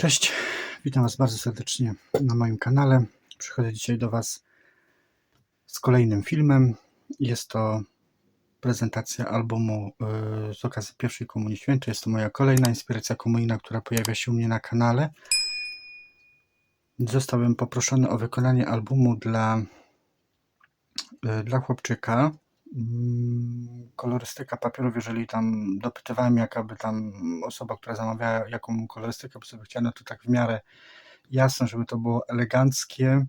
Cześć, witam Was bardzo serdecznie na moim kanale. Przychodzę dzisiaj do Was z kolejnym filmem. Jest to prezentacja albumu yy, z okazji pierwszej Komunii Świętej. Jest to moja kolejna inspiracja komunijna, która pojawia się u mnie na kanale. Zostałem poproszony o wykonanie albumu dla, yy, dla chłopczyka. Mm, Kolorystyka papierów, jeżeli tam dopytywałem, jaka by tam osoba, która zamawiała, jaką kolorystykę by sobie chciała, no to tak w miarę jasno, żeby to było eleganckie.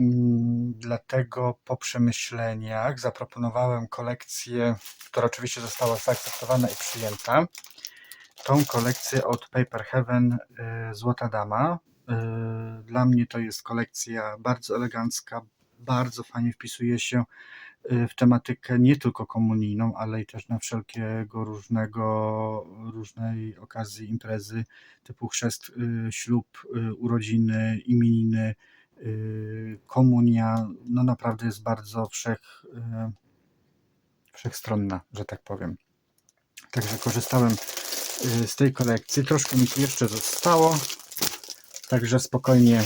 Mm, Dlatego po przemyśleniach zaproponowałem kolekcję, która oczywiście została zaakceptowana i przyjęta. Tą kolekcję od Paper Heaven y, Złota Dama. Y, Dla mnie to jest kolekcja bardzo elegancka, bardzo fajnie wpisuje się w tematykę nie tylko komunijną, ale i też na wszelkiego różnego, różnej okazji imprezy typu chrzest, y, ślub, y, urodziny, imieniny, y, komunia. No naprawdę jest bardzo wszech, wszechstronna, że tak powiem. Także korzystałem z tej kolekcji. Troszkę mi tu jeszcze zostało. Także spokojnie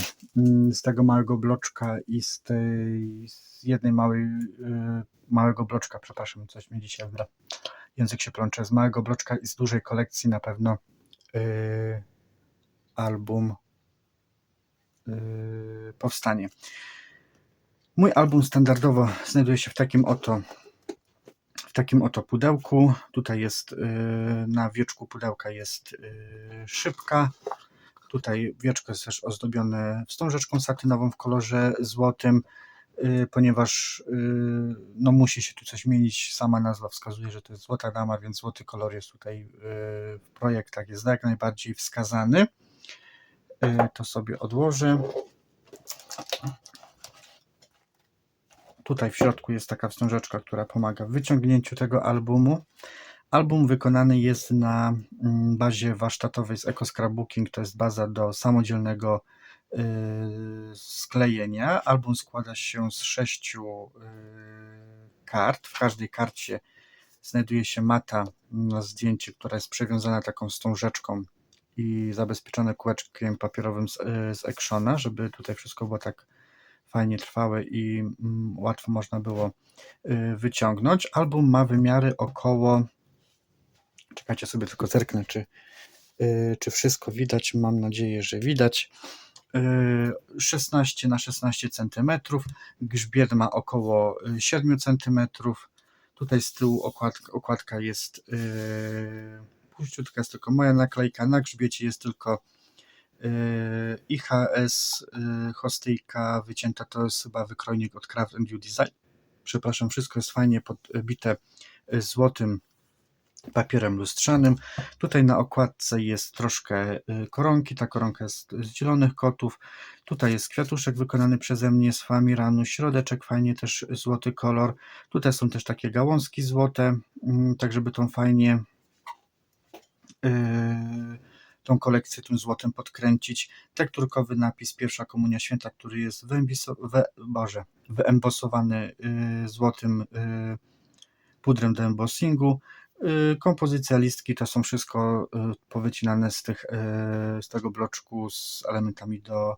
z tego małego bloczka i z tej z jednej małej y, małego bloczka, przepraszam, coś mi dzisiaj wgra. Język się plącze. Z małego bloczka i z dużej kolekcji na pewno y, album y, powstanie. Mój album standardowo znajduje się w takim oto w takim oto pudełku. Tutaj jest y, na wieczku pudełka jest y, szybka. Tutaj wieczko jest też ozdobione wstążeczką satynową w kolorze złotym, y, ponieważ y, no musi się tu coś zmienić. Sama nazwa wskazuje, że to jest złota dama, więc złoty kolor jest tutaj y, w projektach jest jak najbardziej wskazany. To sobie odłożę. Tutaj w środku jest taka wstążeczka, która pomaga w wyciągnięciu tego albumu. Album wykonany jest na mm, bazie warsztatowej z EcoScrapbooking, to jest baza do samodzielnego y, sklejenia. Album składa się z sześciu y, kart. W każdej karcie znajduje się mata na zdjęcie, która jest przewiązana taką wstążeczką i zabezpieczone kółeczkiem papierowym z, y, z Actiona, żeby tutaj wszystko było tak fajnie trwałe i mm, łatwo można było y, wyciągnąć. Album ma wymiary około. Czekajcie sobie, tylko zerknę, czy, y, czy wszystko widać. Mam nadzieję, że widać. Y, 16 na 16 cm. Grzbiet ma około y, 7 cm. Tutaj z tyłu okładka, okładka jest yy, puściutka, jest tylko moja naklejka. Na grzbiecie jest tylko IHS, hostyjka wycięta. To jest chyba wykrojnik od Craft and You Design. Przepraszam, wszystko jest fajnie podbite y, złotym papierem lustrzanym. Tutaj na okładce jest troszkę y, koronki. Ta koronka jest z zielonych kotów. Tutaj jest kwiatuszek wykonany przeze mnie z famiranu. Środeczek fajnie też złoty kolor. Tutaj są też takie gałązki złote, mm, tak żeby tą fajnie yy, tą kolekcję tym złotem podkręcić. Tekturkowy napis Pierwsza Komunia Święta, który jest wyembosowany yy, złotym pudrem do embossingu. Yy, Kompozycja listki to są wszystko yy, powycinane z, tych, yy, z tego bloczku z elementami do,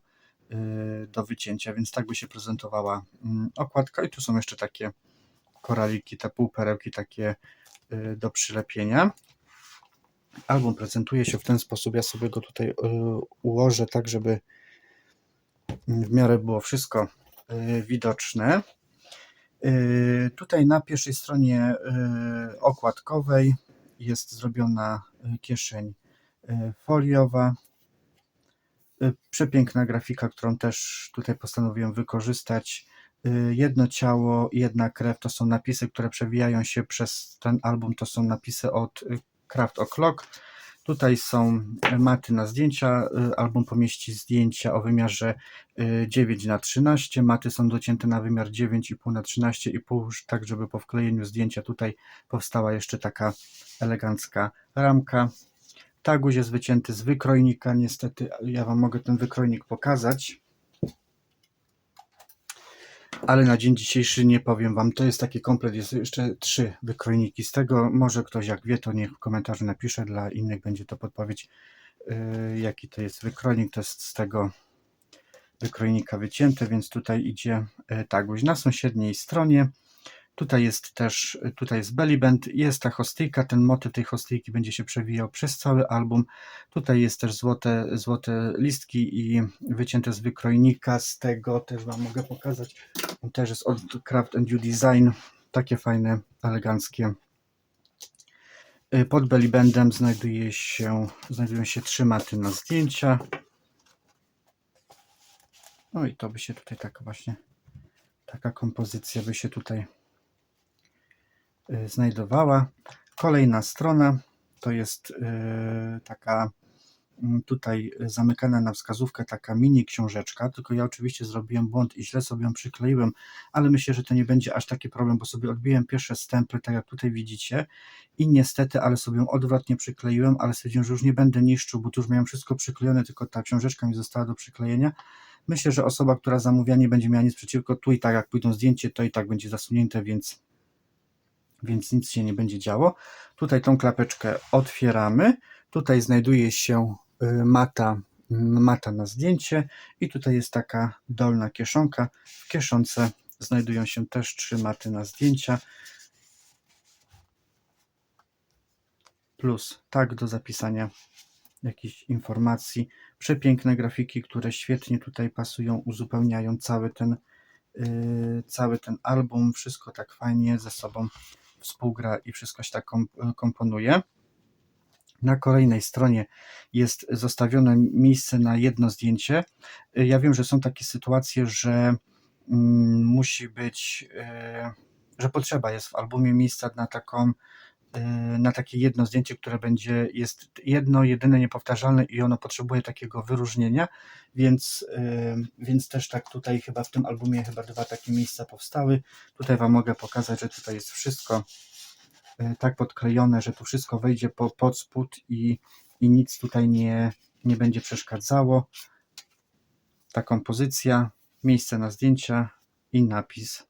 do wycięcia, więc tak by się prezentowała mm, okładka. I tu są jeszcze takie koraliki, te półperełki takie do przylepienia. Album prezentuje się w ten sposób. Ja sobie go tutaj ułożę tak, żeby w miarę było wszystko widoczne. Yy, Tutaj na pierwszej stronie yy, okładkowej jest zrobiona yy, kieszeń foliowa. Przepiękna grafika, którą też tutaj postanowiłem wykorzystać. Jedno ciało, jedna krew to są napisy, które przewijają się przez ten album. To są napisy od Craft O'Clock. Tutaj są maty na zdjęcia. Yy, Album pomieści zdjęcia o wymiarze y, 9 na 13 Maty są docięte na wymiar 9,5 na 13,5 tak żeby po wklejeniu zdjęcia tutaj powstała jeszcze taka elegancka ramka. Taguś jest wycięty z wykrojnika. Niestety ja Wam mogę ten wykrojnik pokazać. Ale na dzień dzisiejszy nie powiem Wam. To jest taki komplet. Jest jeszcze trzy wykrojniki z tego. Może ktoś jak wie, to niech w komentarzu napisze. Dla innych będzie to podpowiedź y, jaki to jest wykrojnik, to jest z tego wykrojnika wycięte, więc tutaj idzie y, taguś. Na sąsiedniej stronie tutaj jest też, y, tutaj jest belly band, jest ta hostyjka, ten motyw tej hostyjki będzie się przewijał przez cały album. Tutaj jest też złote, złote listki i wycięte z wykrojnika, z tego też Wam mogę pokazać. Też jest od Craft and You Design, takie fajne, eleganckie Y, Pod belly bandem znajduje się, znajdują się trzy maty na zdjęcia. No i to by się tutaj taka właśnie, taka kompozycja by się tutaj y, znajdowała. Kolejna strona to jest y, taka tutaj zamykana na wskazówkę taka mini książeczka, tylko ja oczywiście zrobiłem błąd i źle sobie ją przykleiłem, ale myślę, że to nie będzie aż taki problem, bo sobie odbiłem pierwsze stempy, tak jak tutaj widzicie i niestety, ale sobie ją odwrotnie przykleiłem, ale stwierdziłem, że już nie będę niszczył, bo tu już miałem wszystko przyklejone, tylko ta książeczka mi została do przyklejenia. Myślę, że osoba, która zamówiła nie będzie miała nic przeciwko, tu i tak jak pójdą zdjęcie, to i tak będzie zasunięte, więc więc nic się nie będzie działo. Tutaj tą klapeczkę otwieramy. Tutaj znajduje się y, mata, mata na zdjęcie i tutaj jest taka dolna kieszonka. W kieszonce znajdują się też trzy maty na zdjęcia. Plus tak do zapisania jakichś informacji. Przepiękne grafiki, które świetnie tutaj pasują, uzupełniają cały ten, yy, cały ten album. Wszystko tak fajnie ze sobą współgra i wszystko się tak kom, komponuje. Na kolejnej stronie jest zostawione miejsce na jedno zdjęcie. Ja wiem, że są takie sytuacje, że mm, musi być, yy, że potrzeba jest w albumie miejsca na taką yy, na takie jedno zdjęcie, które będzie, jest jedno, jedyne, niepowtarzalne i ono potrzebuje takiego wyróżnienia, więc, więc też tak tutaj chyba w tym albumie chyba dwa takie miejsca powstały. Tutaj Wam mogę pokazać, że tutaj jest wszystko tak podklejone, że tu wszystko wejdzie po, pod spód i, i nic tutaj nie, nie będzie przeszkadzało. Ta kompozycja, miejsce na zdjęcia i napis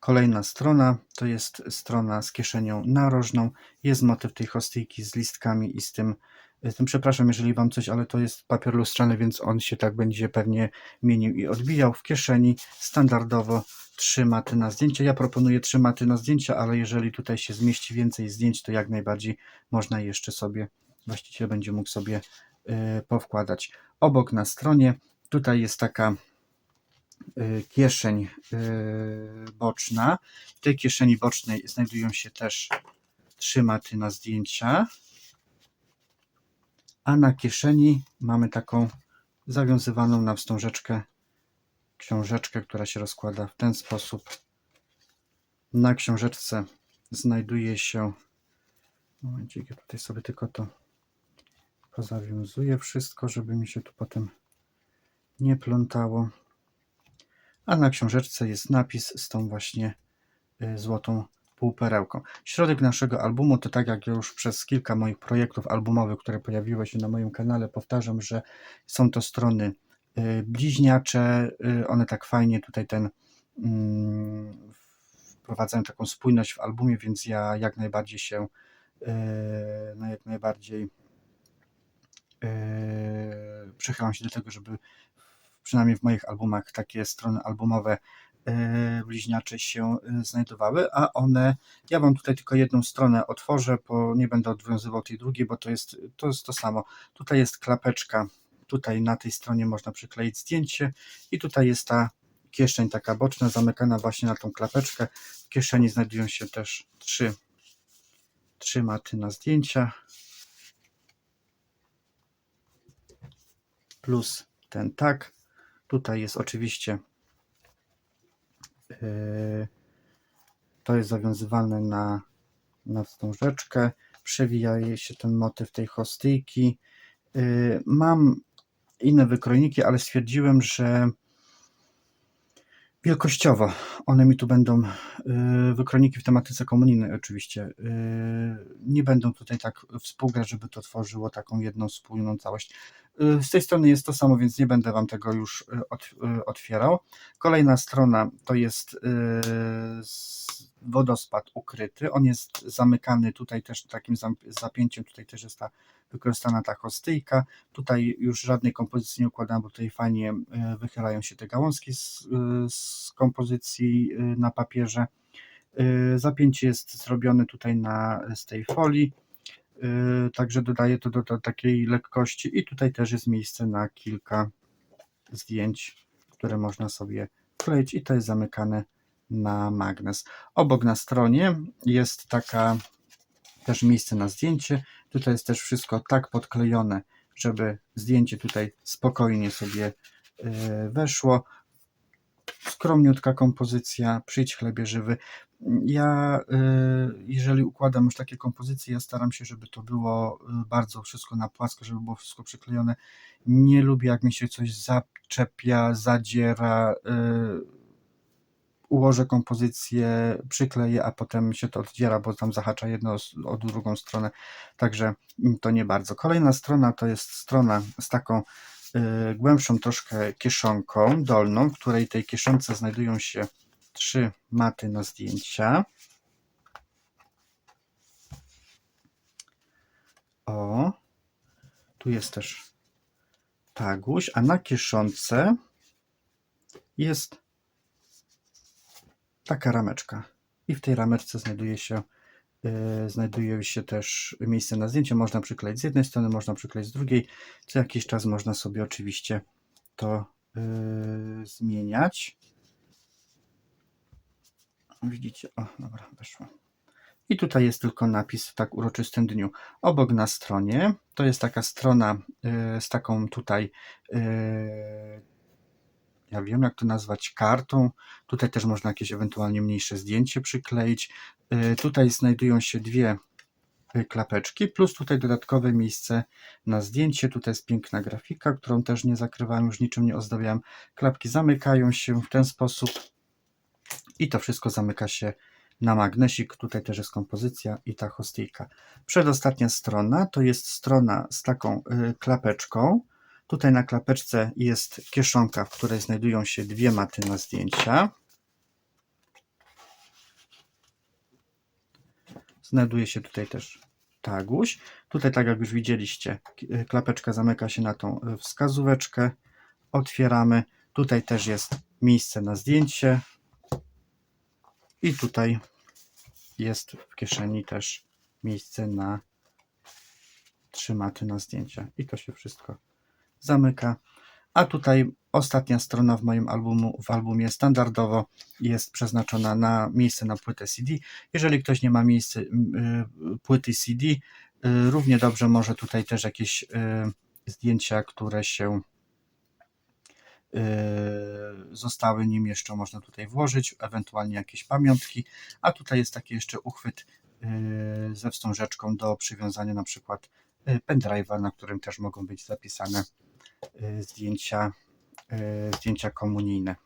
Kolejna strona to jest strona z kieszenią narożną. Jest motyw tej hostyjki z listkami i z tym, z tym, przepraszam, jeżeli Wam coś, ale to jest papier lustrzany, więc on się tak będzie pewnie mienił i odbijał. W kieszeni standardowo trzy maty na zdjęcia. Ja proponuję trzy maty na zdjęcia, ale jeżeli tutaj się zmieści więcej zdjęć, to jak najbardziej można jeszcze sobie, właściciel będzie mógł sobie yy, powkładać. Obok na stronie tutaj jest taka y, kieszeń y, boczna. W tej kieszeni bocznej znajdują się też trzy maty na zdjęcia. A na kieszeni mamy taką zawiązywaną na wstążeczkę książeczkę, która się rozkłada w ten sposób. Na książeczce znajduje się. Momencik, ja tutaj sobie tylko to pozawiązuję wszystko, żeby mi się tu potem nie plątało a na książeczce jest napis z tą właśnie y, złotą półperełką. Środek naszego albumu to tak jak już przez kilka moich projektów albumowych, które pojawiły się na moim kanale, powtarzam, że są to strony y, bliźniacze, y, one tak fajnie tutaj ten mm, wprowadzają taką spójność w albumie, więc ja jak najbardziej się no jak najbardziej przychylam się do tego, żeby przynajmniej w moich albumach takie strony albumowe bliźniacze się e, znajdowały, a one, ja wam tutaj tylko jedną stronę otworzę, bo nie będę odwiązywał tej drugiej, bo to jest to, jest to samo. Tutaj jest klapeczka, tutaj na tej stronie można przykleić zdjęcie i tutaj jest ta kieszeń taka boczna, zamykana właśnie na tą klapeczkę. W kieszeni znajdują się też trzy, trzy maty na zdjęcia. Plus ten tak. Tutaj jest oczywiście to jest zawiązywane na, na wstążeczkę, przewija się ten motyw tej hostyjki. Yy, mam inne wykrojniki, ale stwierdziłem, że wielkościowo one mi tu będą, yy, wykroniki w tematyce komunijnej oczywiście, nie będą tutaj tak współgrać, żeby to tworzyło taką jedną spójną całość. Y, Z tej strony jest to samo, więc nie będę Wam tego już y, y, otwierał. Kolejna strona to jest wodospad ukryty. On jest zamykany tutaj też takim zapięciem, tutaj też jest ta wykorzystana ta hostyjka. Tutaj już żadnej kompozycji nie układam, bo tutaj fajnie wychylają się te gałązki z, z kompozycji na papierze. Zapięcie jest zrobione tutaj na, z tej folii, także dodaje to do, do takiej lekkości i tutaj też jest miejsce na kilka zdjęć, które można sobie wkleić i to jest zamykane na magnes. Obok na stronie jest taka też miejsce na zdjęcie. Tutaj jest też wszystko tak podklejone, żeby zdjęcie tutaj spokojnie sobie e, weszło. Skromniutka kompozycja, przyjdź chlebie żywy. Ja, e, jeżeli układam już takie kompozycje, ja staram się, żeby to było e, bardzo wszystko na płasko, żeby było wszystko przyklejone. Nie lubię, jak mi się coś zaczepia, zadziera. e, Ułożę kompozycję, przykleję, a potem się to oddziera, bo tam zahacza jedno o drugą stronę. Także to nie bardzo. Kolejna strona to jest strona z taką y, głębszą troszkę kieszonką dolną, w której tej kieszonce znajdują się trzy maty na zdjęcia. O, tu jest też taguś, a na kieszonce jest taka rameczka. I w tej rameczce znajduje się, yy, znajduje się też miejsce na zdjęcie. Można przykleić z jednej strony, można przykleić z drugiej. Co jakiś czas można sobie oczywiście to yy, zmieniać. Widzicie? O, dobra, weszło. I tutaj jest tylko napis w tak uroczystym dniu. Obok na stronie to jest taka strona yy, z taką tutaj, yy, ja wiem jak to nazwać, kartą. Tutaj też można jakieś ewentualnie mniejsze zdjęcie przykleić. Yy, Tutaj znajdują się dwie y, klapeczki, plus tutaj dodatkowe miejsce na zdjęcie. Tutaj jest piękna grafika, którą też nie zakrywałem, już niczym nie ozdabiałem. Klapki zamykają się w ten sposób i to wszystko zamyka się na magnesik. Tutaj też jest kompozycja i ta hostyjka. Przedostatnia strona to jest strona z taką y, klapeczką. Tutaj na klapeczce jest kieszonka, w której znajdują się dwie maty na zdjęcia. Znajduje się tutaj też taguś. Tutaj, tak jak już widzieliście, y, klapeczka zamyka się na tą y, wskazóweczkę. Otwieramy. Tutaj też jest miejsce na zdjęcie. I tutaj jest w kieszeni też miejsce na trzy maty na zdjęcia. I to się wszystko zamyka. A tutaj ostatnia strona w moim albumu, w albumie standardowo jest przeznaczona na miejsce na płytę CD. Jeżeli ktoś nie ma miejsca, y, płyty CD, y, równie dobrze może tutaj też jakieś y, zdjęcia, które się zostały nim jeszcze można tutaj włożyć, ewentualnie jakieś pamiątki, a tutaj jest taki jeszcze uchwyt y, ze wstążeczką do przywiązania na przykład y, pendrive'a, na którym też mogą być zapisane y, zdjęcia, y, zdjęcia komunijne.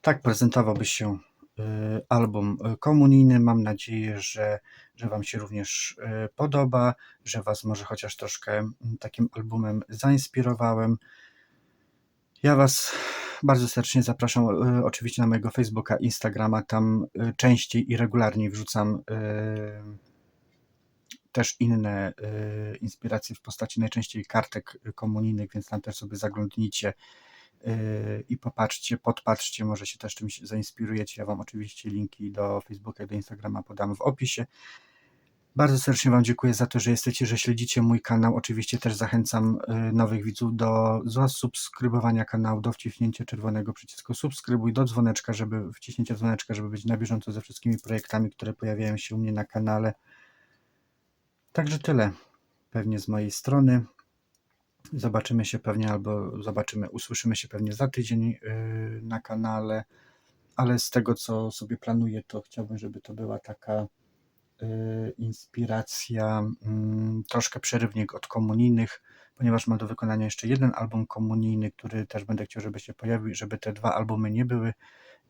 Tak prezentowałby się y, album y, komunijny. Mam nadzieję, że, że Wam się również y, podoba, że Was może chociaż troszkę takim albumem zainspirowałem. Ja Was bardzo serdecznie zapraszam oczywiście na mojego Facebooka, Instagrama. Tam częściej i regularnie wrzucam też inne inspiracje w postaci najczęściej kartek komunijnych, więc tam też sobie zaglądnijcie i popatrzcie, podpatrzcie, może się też czymś zainspirujecie. Ja Wam oczywiście linki do Facebooka i do Instagrama podam w opisie. Bardzo serdecznie Wam dziękuję za to, że jesteście, że śledzicie mój kanał. Oczywiście też zachęcam y, nowych widzów do zasubskrybowania kanału, do wciśnięcia czerwonego przycisku subskrybuj, do dzwoneczka, żeby wciśnięcia dzwoneczka, żeby być na bieżąco ze wszystkimi projektami, które pojawiają się u mnie na kanale. Także tyle pewnie z mojej strony. Zobaczymy się pewnie, albo zobaczymy, usłyszymy się pewnie za tydzień yy, na kanale, ale z tego co sobie planuję, to chciałbym, żeby to była taka yy, inspiracja, mm, troszkę przerywnik od komunijnych, ponieważ mam do wykonania jeszcze jeden album komunijny, który też będę chciał, żeby się pojawił, żeby te dwa albumy nie były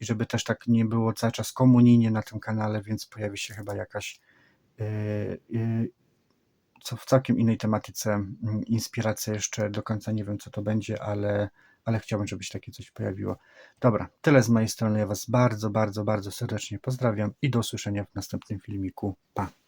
i żeby też tak nie było cały czas komunijnie na tym kanale, więc pojawi się chyba jakaś yy, co w całkiem innej tematyce mm, inspiracja jeszcze do końca nie wiem co to będzie, ale, ale chciałbym, żeby się takie coś pojawiło. Dobra, tyle z mojej strony. Ja Was bardzo, bardzo, bardzo serdecznie pozdrawiam i do usłyszenia w następnym filmiku. Pa!